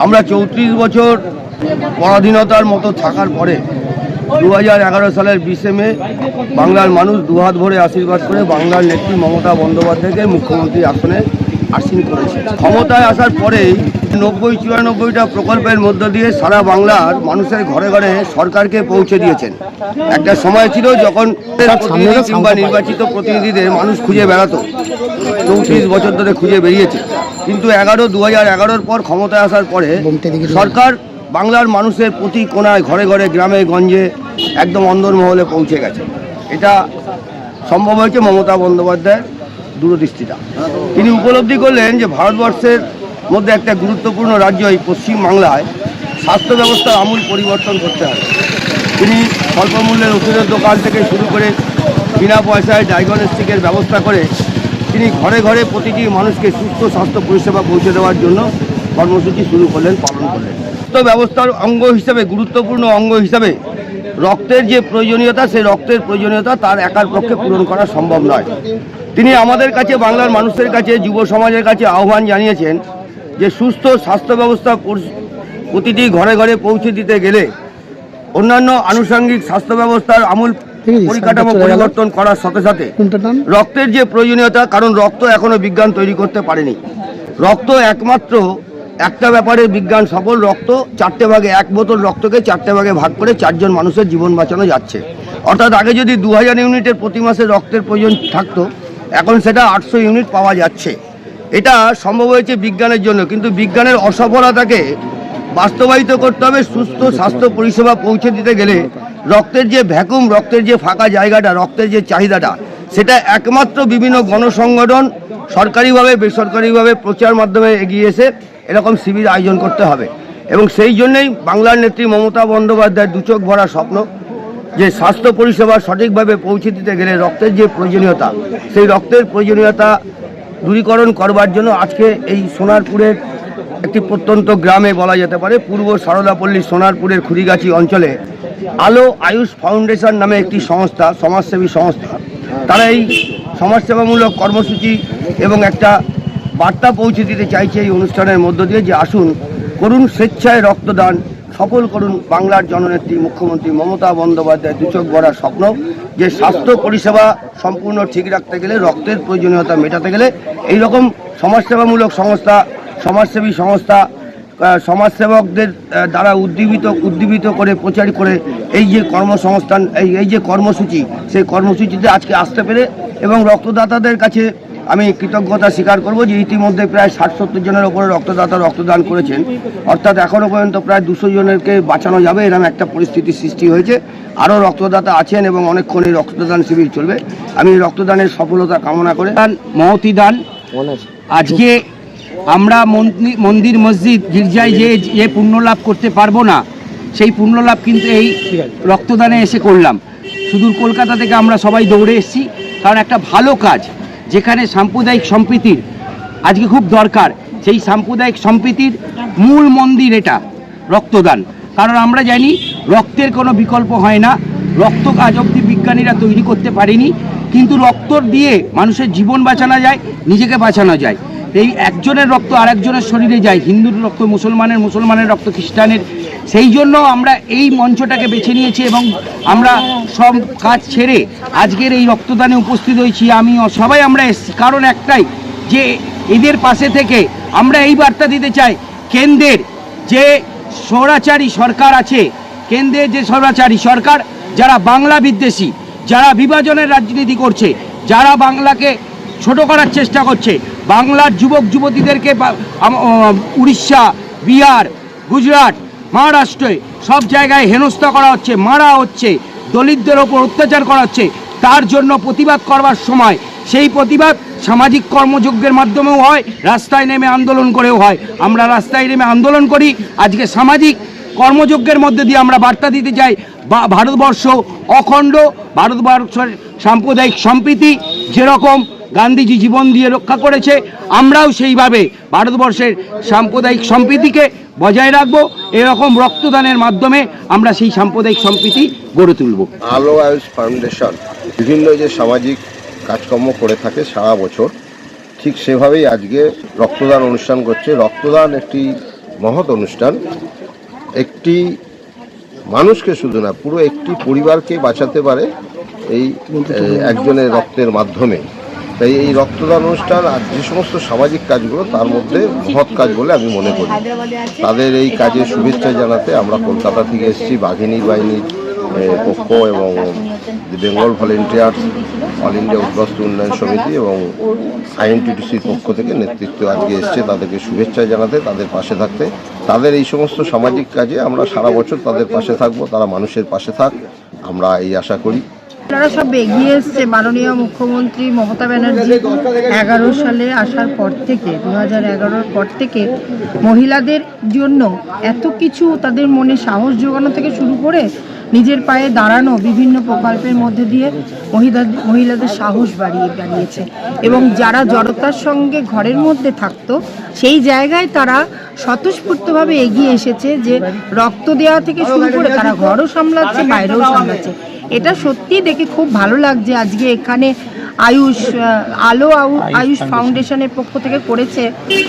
আমরা চৌত্রিশ বছর পরাধীনতার মতো থাকার পরে দু হাজার এগারো সালের বিশে মে বাংলার মানুষ দুহাত ভরে আশীর্বাদ করে বাংলার নেত্রী মমতা বন্দ্যোপাধ্যায়কে মুখ্যমন্ত্রী আসনে আসীন করেছে। ক্ষমতায় আসার পরেই নব্বই চুরানব্বইটা প্রকল্পের মধ্য দিয়ে সারা বাংলার মানুষের ঘরে ঘরে সরকারকে পৌঁছে দিয়েছেন। একটা সময় ছিল যখন কিংবা নির্বাচিত প্রতিনিধিদের মানুষ খুঁজে বেড়াতো। চৌত্রিশ বছর ধরে খুঁজে বেরিয়েছে। কিন্তু এগারো দু হাজার এগারোর পর ক্ষমতায় আসার পরে সরকার বাংলার মানুষের প্রতি কোনায় ঘরে ঘরে গ্রামে গঞ্জে একদম অন্দরমহলে পৌঁছে গেছে। এটা সম্ভব হয়েছে মমতা বন্দ্যোপাধ্যায়ের। দূরদৃষ্টিটা। তিনি উপলব্ধি করলেন যে ভারতবর্ষের মধ্যে একটা গুরুত্বপূর্ণ রাজ্য এই পশ্চিমবাংলায় স্বাস্থ্য ব্যবস্থার আমূল পরিবর্তন করতে হবে। তিনি স্বল্প মূল্যের ওষুধের দোকান থেকে শুরু করে বিনা পয়সায় ডায়াগনস্টিকের ব্যবস্থা করে তিনি ঘরে ঘরে প্রতিটি মানুষকে সুস্থ স্বাস্থ্য পরিষেবা পৌঁছে দেওয়ার জন্য কর্মসূচি শুরু করলেন, পালন করলেন। স্বাস্থ্য ব্যবস্থার অঙ্গ হিসাবে, গুরুত্বপূর্ণ অঙ্গ হিসাবে রক্তের যে প্রয়োজনীয়তা, সেই রক্তের প্রয়োজনীয়তা তার একার পক্ষে পূরণ করা সম্ভব নয়। তিনি আমাদের কাছে বাংলার মানুষের কাছে যুব সমাজের কাছে আহ্বান জানিয়েছেন যে সুস্থ স্বাস্থ্য ব্যবস্থা প্রতিটি ঘরে ঘরে পৌঁছে দিতে গেলে অন্যান্য আনুষঙ্গিক স্বাস্থ্য ব্যবস্থার আমূল পরিকাঠামো পরিবর্তন করার সাথে সাথে রক্তের যে প্রয়োজনীয়তা কারণ রক্ত এখনও বিজ্ঞান তৈরি করতে পারেনি। রক্ত একমাত্র একটা ব্যাপারে বিজ্ঞান সফল রক্ত চারটে ভাগে এক বোতল রক্তকে চারটে ভাগে ভাগ করে চারজন মানুষের জীবন বাঁচানো যাচ্ছে। অর্থাৎ আগে যদি দু হাজার ইউনিটের প্রতি মাসে রক্তের প্রয়োজন থাকতো এখন সেটা আটশো ইউনিট পাওয়া যাচ্ছে। এটা সম্ভব হয়েছে বিজ্ঞানের জন্য, কিন্তু বিজ্ঞানের অসফলতাকে বাস্তবায়িত করতে হবে, সুস্থ স্বাস্থ্য পরিষেবা পৌঁছে দিতে গেলে রক্তের যে ভ্যাকুম, রক্তের যে ফাঁকা জায়গাটা, রক্তের যে চাহিদাটা, সেটা একমাত্র বিভিন্ন গণসংগঠন সরকারিভাবে, বেসরকারিভাবে প্রচার মাধ্যমে এগিয়ে এসে এরকম শিবির আয়োজন করতে হবে। এবং সেই জন্যই বাংলার নেত্রী মমতা বন্দ্যোপাধ্যায়ের দুচোখ ভরা স্বপ্ন যে স্বাস্থ্য পরিষেবা সঠিকভাবে পৌঁছে দিতে গেলে রক্তের যে প্রয়োজনীয়তা, সেই রক্তের প্রয়োজনীয়তা দূরীকরণ করবার জন্য আজকে এই সোনারপুরের একটি প্রত্যন্ত গ্রামে বলা যেতে পারে, পূর্ব সারদাপল্লী সোনারপুরের খুরিগাছি অঞ্চলে আলো আয়ুষ ফাউন্ডেশন নামে একটি সংস্থা, সমাজসেবী সংস্থা। তারা এই সমাজসেবামূলক কর্মসূচি এবং একটা বার্তা পৌঁছে দিতে চাইছে এই অনুষ্ঠানের মধ্য দিয়ে যে আসুন করুন স্বেচ্ছায় রক্তদান সফল করুন বাংলার জননেত্রী মুখ্যমন্ত্রী মমতা বন্দ্যোপাধ্যায়। দুচক ভরা স্বপ্ন, যে স্বাস্থ্য পরিষেবা সম্পূর্ণ ঠিক রাখতে গেলে, রক্তের প্রয়োজনীয়তা মেটাতে গেলে এই রকম সমাজসেবামূলক সংস্থা, সমাজসেবী সংস্থা সমাজসেবকদের দ্বারা উদ্দীপিত উদ্দীপিত করে, প্রচার করে এই যে কর্মসংস্থান, এই এই যে কর্মসূচি, সেই কর্মসূচিতে আজকে আসতে পেরে এবং রক্তদাতাদের কাছে আমি কৃতজ্ঞতা স্বীকার করব যে ইতিমধ্যে প্রায় ষাট সত্তর জনের ওপরে রক্তদাতা রক্তদান করেছেন। অর্থাৎ এখনও পর্যন্ত প্রায় দুশো জনেরকে বাঁচানো যাবে এরকম একটা পরিস্থিতির সৃষ্টি হয়েছে। আরও রক্তদাতা আছেন এবং অনেকক্ষণ এই রক্তদান শিবির চলবে। আমি রক্তদানের সফলতা কামনা করে দান মহতি দান। আজকে আমরা মন্দি- মন্দির মসজিদ গির্জায় যে যে পুণ্য লাভ করতে পারব না সেই পুণ্য লাভ কিন্তু এই রক্তদানে এসে করলাম। সুদূর কলকাতা থেকে আমরা সবাই দৌড়ে এসেছি। কারণ একটা ভালো কাজ যেখানে সাম্প্রদায়িক সম্প্রীতির আজকে খুব দরকার, সেই সাম্প্রদায়িক সম্প্রীতির মূল মন্দির এটা, রক্তদান। কারণ আমরা জানি রক্তের কোনো বিকল্প হয় না, রক্ত আজ অব্দি বিজ্ঞানীরা তৈরি করতে পারেনি, কিন্তু রক্ত দিয়ে মানুষের জীবন বাঁচানো যায়, নিজেকে বাঁচানো যায়। এই একজনের রক্ত আরেকজনের শরীরে যায়, হিন্দুর রক্ত, মুসলমানের মুসলমানের রক্ত, খ্রিস্টানের সেই জন্য আমরা এই মঞ্চটাকে বেছে নিয়েছি এবং আমরা সব কাজ ছেড়ে আজকের এই রক্তদানে উপস্থিত হয়েছি। আমি সবাই আমরা এসেছি। কারণ একটাই যে এদের পাশে থেকে আমরা এই বার্তা দিতে চাই, কেন্দ্রের যে স্বরাচারী সরকার আছে, কেন্দ্রের যে স্বরাচারী সরকার, যারা বাংলা বিদ্বেষী, যারা বিভাজনের রাজনীতি করছে, যারা বাংলাকে ছোট করার চেষ্টা করছে, বাংলার যুবক যুবতীদেরকে উড়িষ্যা, বিহার, গুজরাট মহারাষ্ট্রে সব জায়গায় হেনস্থা করা হচ্ছে, মারা হচ্ছে, দলিতদের ওপর অত্যাচার করা হচ্ছে। তার জন্য প্রতিবাদ করবার সময় সেই প্রতিবাদ সামাজিক কর্মযজ্ঞের মাধ্যমেও হয়, রাস্তায় নেমে আন্দোলন করেও হয়। আমরা রাস্তায় নেমে আন্দোলন করি, আজকে সামাজিক কর্মযজ্ঞের মধ্যে দিয়ে আমরা বার্তা দিতে চাই ভারতবর্ষ অখণ্ড, ভারতবর্ষের সাম্প্রদায়িক সম্প্রীতি যেরকম গান্ধীজি জীবন দিয়ে রক্ষা করেছে, আমরাও সেইভাবে ভারতবর্ষের সাম্প্রদায়িক সম্প্রীতিকে বজায় রাখব, এরকম রক্তদানের মাধ্যমে আমরা সেই সাম্প্রদায়িক সম্প্রীতি গড়ে তুলব। আলো আয়ুষ ফাউন্ডেশন বিভিন্ন যে সামাজিক কাজকর্ম করে থাকে সারা বছর, ঠিক সেভাবেই আজকে রক্তদান অনুষ্ঠান করছে। রক্তদান একটি মহৎ অনুষ্ঠান। একটি মানুষকে শুধু না, পুরো একটি পরিবারকে বাঁচাতে পারে এই একজনের রক্তের মাধ্যমে। তাই এই রক্তদান অনুষ্ঠান আর যে সমস্ত সামাজিক কাজগুলো তার মধ্যে মহৎ কাজ বলে আমি মনে করি। তাদের এই কাজে শুভেচ্ছা জানাতে আমরা কলকাতা থেকে এসেছি বাঘিনী বাহিনীর পক্ষ এবং বেঙ্গল ভলেন্টিয়ার্স অল ইন্ডিয়া উদ্বাস্তু উন্নয়ন সমিতি এবং আইএনটিটিসির পক্ষ থেকে নেতৃত্ব আজকে এসছে তাদেরকে শুভেচ্ছা জানাতে তাদের পাশে থাকতে। তাদের এই সমস্ত সামাজিক কাজে আমরা সারা বছর তাদের পাশে থাকব তারা মানুষের পাশে থাক আমরা এই আশা করি। তারা সব এগিয়ে এসছে মাননীয় মুখ্যমন্ত্রী মমতা ব্যানার্জি এগারো সালে আসার পর থেকে দু হাজার পর থেকে মহিলাদের জন্য এত কিছু তাদের মনে সাহস জোগানো থেকে শুরু করে নিজের পায়ে দাঁড়ানো বিভিন্ন প্রকল্পের মধ্যে দিয়ে মহিলা মহিলাদের সাহস বাড়িয়ে বাড়িয়েছে এবং যারা জড়তার সঙ্গে ঘরের মধ্যে থাকতো, সেই জায়গায় তারা স্বতঃস্ফূর্তভাবে এগিয়ে এসেছে যে রক্ত দেওয়া থেকে শুরু করে তারা ঘরও সামলাচ্ছে, বাইরেও সামলাচ্ছে। এটা সত্যি দেখে খুব ভালো লাগছে। আজকে এখানে আয়ুষ আলো আউ- আয়ুষ ফাউন্ডেশনের পক্ষ থেকে করেছে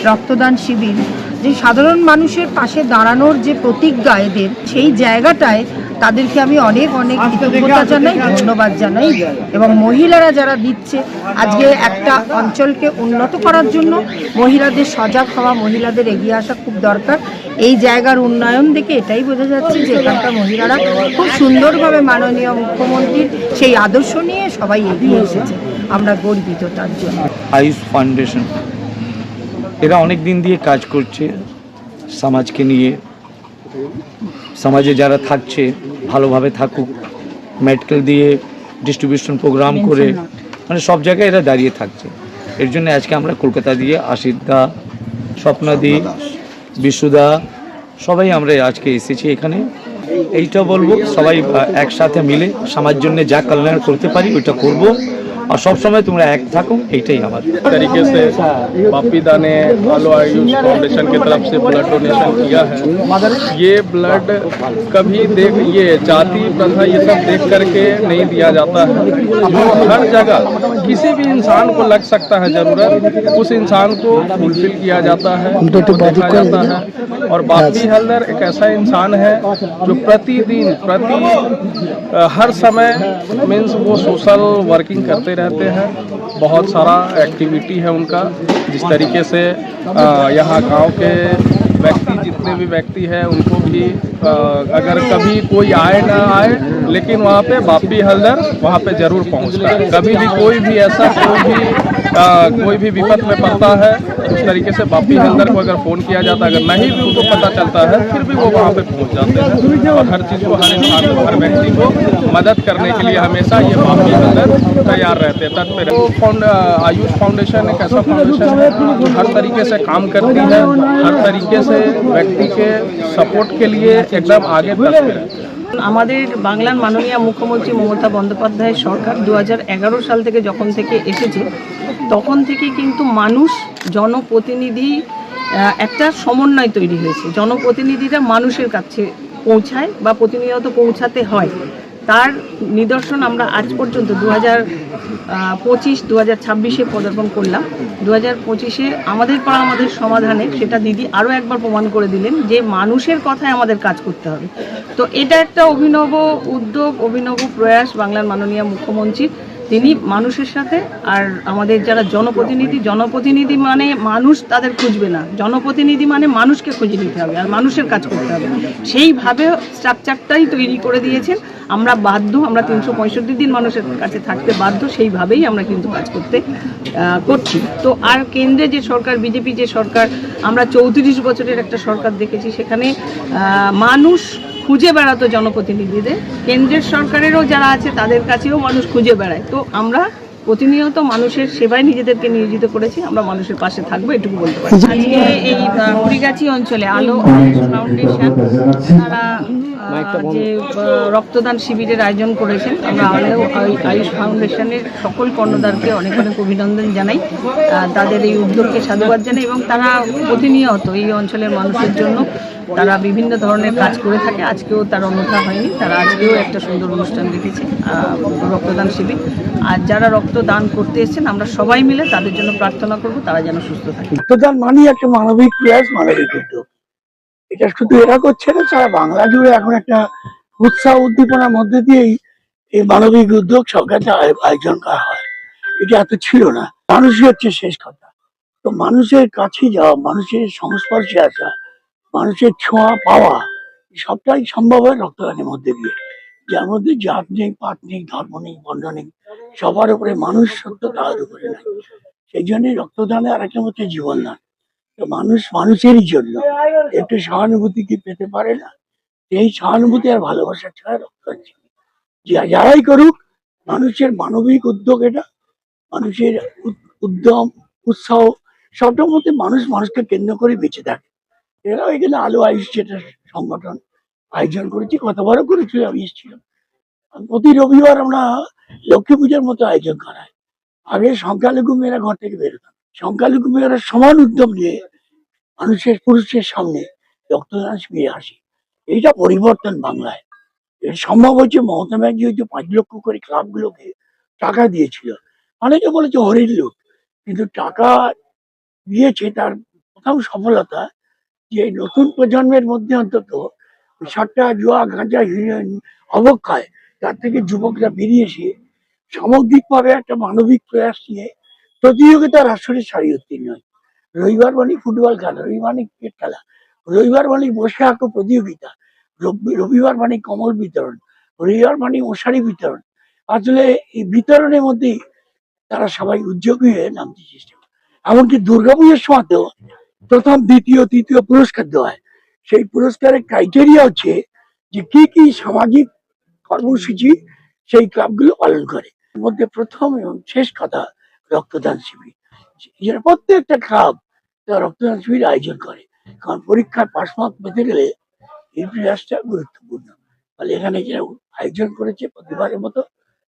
রক্তদান শিবির। যে সাধারণ মানুষের পাশে দাঁড়ানোর যে প্রতিজ্ঞা এদের সেই জায়গাটায় তাদেরকে আমি অনেক অনেক কৃতজ্ঞতা জানাই ধন্যবাদ জানাই এবং মহিলারা যারা দিচ্ছে আজকে একটা অঞ্চলকে উন্নত করার জন্য মহিলাদের সজাগ হওয়া মহিলাদের এগিয়ে আসা খুব দরকার। এই জায়গার উন্নয়ন দেখে এটাই বোঝা যাচ্ছে যে এখানকার মহিলারা খুব সুন্দরভাবে মাননীয় মুখ্যমন্ত্রীর সেই আদর্শ নিয়ে সবাই এগিয়ে এসেছে। আমরা গর্বিত তার জন্য। আয়ুষ ফাউন্ডেশন এরা অনেক দিন দিয়ে কাজ করছে সমাজকে নিয়ে। সমাজে যারা থাকছে ভালোভাবে থাকুক মেডিকেল দিয়ে ডিস্ট্রিবিউশন প্রোগ্রাম করে মানে সব জায়গায় এরা দাঁড়িয়ে থাকছে। এর জন্য আজকে আমরা কলকাতা দিয়ে আশিদা স্বপ্নাদি বিশুদা সবাই আমরা আজকে এসেছি এখানে। এইটা বলব সবাই একসাথে মিলে সমাজ জন্য যা কল্যাণ করতে পারি ওইটা করব। আর সবসময় তোমরা এক থাকো এইটাই আমার तरीके से बापी दा ने आलो आयुष फाउंडेशन की तरफ से ब्लड डोनेशन किया है ये ब्लड कभी देख ये जाति प्रथा ये सब देख करके नहीं दिया जाता है हर जगह किसी भी इंसान को लग सकता है जरूरत उस इंसान को फुलफिल किया जाता है उसको देखा जाता है और बापी हल्दर एक ऐसा इंसान है जो प्रतिदिन प्रति अ, हर समय मीन्स वो सोशल वर्किंग करते रहते हैं। बहुत सारा एक्टिविटी है उनका जिस तरीके से यहाँ गाँव के व्यक्ति जितने भी व्यक्ति हैं उनको भी आ, अगर कभी कोई आए ना आए लेकिन वहाँ पे बापी हल्दर वहाँ पे ज़रूर पहुँचता है। कभी भी कोई भी ऐसा कोई भी आ, कोई भी विपद में पड़ता है उस तरीके से बापी हल्दर को अगर फ़ोन किया जाता है अगर नहीं भी उनको पता चलता है फिर भी वो वहाँ पे पहुँच जाते हैं और हर चीज़ को हर इंसान को हर व्यक्ति को मदद करने के लिए हमेशा ये बापी हल्दर तैयार रहते हैं तत्पर वो फाउंड आयुष फाउंडेशन एक ऐसा फाउंडेशन है जो हर तरीके से काम करती है हर तरीके से व्यक्ति के सपोर्ट के लिए एकदम आगे तक रहती है আমাদের বাংলার মাননীয় মুখ্যমন্ত্রী মমতা বন্দ্যোপাধ্যায়ের সরকার দু সাল থেকে যখন থেকে এসেছে তখন থেকে কিন্তু মানুষ, জনপ্রতিনিধি একটা সমন্বয় তৈরি হয়েছে। জনপ্রতিনিধিরা মানুষের কাছে পৌঁছায় বা প্রতিনিয়ত পৌঁছাতে হয়। তার নিদর্শন আমরা আজ পর্যন্ত দু হাজার পঁচিশ দু হাজার ছাব্বিশে পদার্পণ করলাম। দু হাজার পঁচিশে আমাদের পাড়া আমাদের সমাধানে সেটা দিদি আরও একবার প্রমাণ করে দিলেন যে মানুষের কথায় আমাদের কাজ করতে হবে। তো এটা একটা অভিনব উদ্যোগ, অভিনব প্রয়াস বাংলার মাননীয় মুখ্যমন্ত্রীর তিনি মানুষের সাথে আর আমাদের যারা জনপ্রতিনিধি জনপ্রতিনিধি মানে মানুষ তাদের খুঁজবে না। জনপ্রতিনিধি মানে মানুষকে খুঁজে নিতে হবে আর মানুষের কাজ করতে হবে। সেইভাবে স্ট্রাকচারটাই তৈরি করে দিয়েছেন। আমরা বাধ্য, আমরা তিনশো পঁয়ষট্টি দিন মানুষের কাছে থাকতে বাধ্য, সেইভাবেই আমরা কিন্তু কাজ করতে করছি। তো আর কেন্দ্রে যে সরকার, বিজেপি যে সরকার, আমরা চৌত্রিশ বছরের একটা সরকার দেখেছি, সেখানে মানুষ খুঁজে বেড়াতো জনপ্রতিনিধিদের। কেন্দ্রের সরকারেরও যারা আছে তাদের কাছেও মানুষ খুঁজে বেড়ায়। তো আমরা প্রতিনিয়ত মানুষের সেবায় নিজেদেরকে নিয়োজিত করেছি আমরা মানুষের পাশে থাকব এটুকু বলতে পারি। আজকে এই কুড়িগাছি অঞ্চলে আলো ফাউন্ডেশন তারা যে রক্তদান শিবিরের আয়োজন করেছেন আমরা আলো আয়ু- আয়ুষ ফাউন্ডেশনের সকল কর্ণদারকে অনেক অনেক অভিনন্দন জানাই তাদের এই উদ্যোগকে সাধুবাদ জানাই এবং তারা প্রতিনিয়ত এই অঞ্চলের মানুষের জন্য তারা বিভিন্ন ধরনের কাজ করে থাকে। আজকেও তার অন্যথা হয়নি তারা আজকেও একটা সুন্দর অনুষ্ঠান রেখেছে আহ, রক্তদান শিবির। আর যারা রক্তদান করতে এসেছেন আমরা সবাই মিলে তাদের জন্য প্রার্থনা করব তারা যেন সুস্থ থাকে। রক্তদান মানেই একটা মানবিক প্রয়াস মানবিক উদ্যোগ। এটা শুধু এরা করছে না, সারা বাংলা জুড়ে এখন একটা উৎসাহ উদ্দীপনার মধ্যে দিয়েই এই মানবিক উদ্যোগ সরকারকে আয়- আয়োজন করা হয়। এটা এত ছিল না। মানুষই হচ্ছে শেষ কথা। তো মানুষের কাছে যাওয়া, মানুষের সংস্পর্শে আসা, মানুষের ছোঁয়া পাওয়া, সবটাই সম্ভব হয় রক্তদানের মধ্যে দিয়ে। যার মধ্যে জাত নেই, পাত নেই, ধর্ম নেই, বর্ণ নেই, সবার উপরে মানুষ সত্য তার উপরে নাই। সেই জন্যই রক্তদানে আরেকটা হচ্ছে জীবনদান। মানুষ মানুষেরই জন্য। একটু সহানুভূতি কি পেতে পারে না? এই সহানুভূতি আর ভালোবাসা ছাড়া ছিল যারাই করুক মানুষের মানবিক উদ্যোগ এটা মানুষের উদ্যম উৎসাহ সবটার মধ্যে মানুষ মানুষকে কেন্দ্র করে বেঁচে থাকে। এরাও এখানে আলো আয়ুষ যেটা সংগঠন আয়োজন করেছি কতবারও করেছিল আমি এসেছিলাম। প্রতি রবিবার আমরা লক্ষ্মী পূজার মতো আয়োজন করা হয়। আগে সংখ্যালঘু মেয়েরা ঘর থেকে বেরোতাম সংখ্যালঘু মেয়েরা সমান উদ্যম নিয়ে মানুষের পুরুষের সামনে রক্তদান শিবিরে আসে। এইটা পরিবর্তন বাংলায়। এর সম্ভব হচ্ছে মমতা ব্যানার্জি হচ্ছে পাঁচ লক্ষ করে ক্লাবগুলোকে টাকা দিয়েছিল। অনেকে বলেছে হরির লোক কিন্তু টাকা দিয়েছে তার প্রথম সফলতা যে নতুন প্রজন্মের মধ্যে অন্তত সাতটা জুয়া গাঁজা হিরোইন অবক্ষয়, তার থেকে যুবকরা বেরিয়ে এসে সামগ্রিকভাবে একটা মানবিক প্রয়াস নিয়ে প্রতিযোগিতার আসরে সারি উত্তীর্ণ হয় রবিবার মানে ফুটবল খেলা, রবিবার মানে ক্রিকেট খেলা, রবিবার মানে বসে আঁকো প্রতিযোগিতা রবিবার মানে কমল বিতরণ, রবিবার মানে মশারি বিতরণ। আসলে এই বিতরণের মধ্যেই তারা সবাই উদ্যোগী হয়ে নামতে চেষ্টা করে। এমনকি দুর্গাপুজোর সময়তেও প্রথম, দ্বিতীয়, তৃতীয় পুরস্কার দেওয়া হয়। সেই পুরস্কারের ক্রাইটেরিয়া হচ্ছে যে কি কি সামাজিক কর্মসূচি সেই ক্লাবগুলো পালন করে। মধ্যে প্রথম এবং শেষ কথা রক্তদান শিবির। যেটা প্রত্যেকটা ক্লাব রক্তদান শিবির আয়োজন করে। কারণ পরীক্ষার পাশ মার্ক পেতে গেলে প্রয়াসটা গুরুত্বপূর্ণ। ফলে এখানে যারা আয়োজন করেছে প্রতিবারের মতো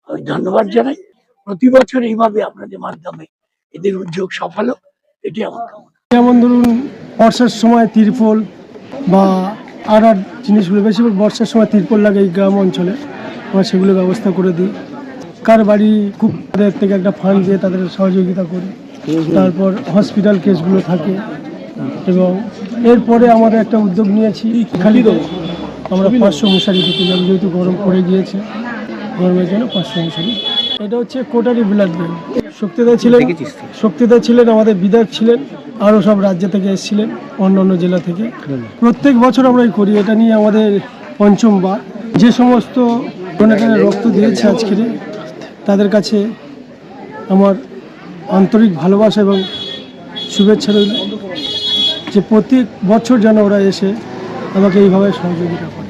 আমি ধন্যবাদ জানাই। প্রতি বছর এইভাবে আপনাদের মাধ্যমে এদের উদ্যোগ সফল হোক এটি আমার কামনা। যেমন ধরুন, বর্ষার সময় তিরপল বা আর আর জিনিসগুলো, বেশিরভাগ বর্ষার সময় তিরপল লাগে এই গ্রাম অঞ্চলে। আমরা সেগুলো ব্যবস্থা করে দিই। কার বাড়ি খুব তাদের থেকে একটা ফান্ড দিয়ে তাদের সহযোগিতা করি। তারপর হসপিটাল কেসগুলো থাকে এবং এরপরে আমাদের একটা উদ্যোগ নিয়েছি। খালি আমরা পাঁচশো মশারি দিতে যাব যেহেতু গরম পড়ে গিয়েছে। গরমের জন্য পাঁচশো মশারি। এটা হচ্ছে কোটারি ব্লাড ব্যাংক শক্তিদা ছিলেন শক্তিদা ছিলেন, আমাদের বিধায়ক ছিলেন আরও সব রাজ্য থেকে এসেছিলেন, অন্য অন্য জেলা থেকে। প্রত্যেক বছর আমরা এই করি, এটা নিয়ে আমাদের পঞ্চমবার যে সমস্ত রক্ত দিয়েছে আজকের তাদের কাছে আমার আন্তরিক ভালোবাসা এবং শুভেচ্ছা রইল যে প্রত্যেক বছর যেন ওরা এসে আমাকে এইভাবে সহযোগিতা করে।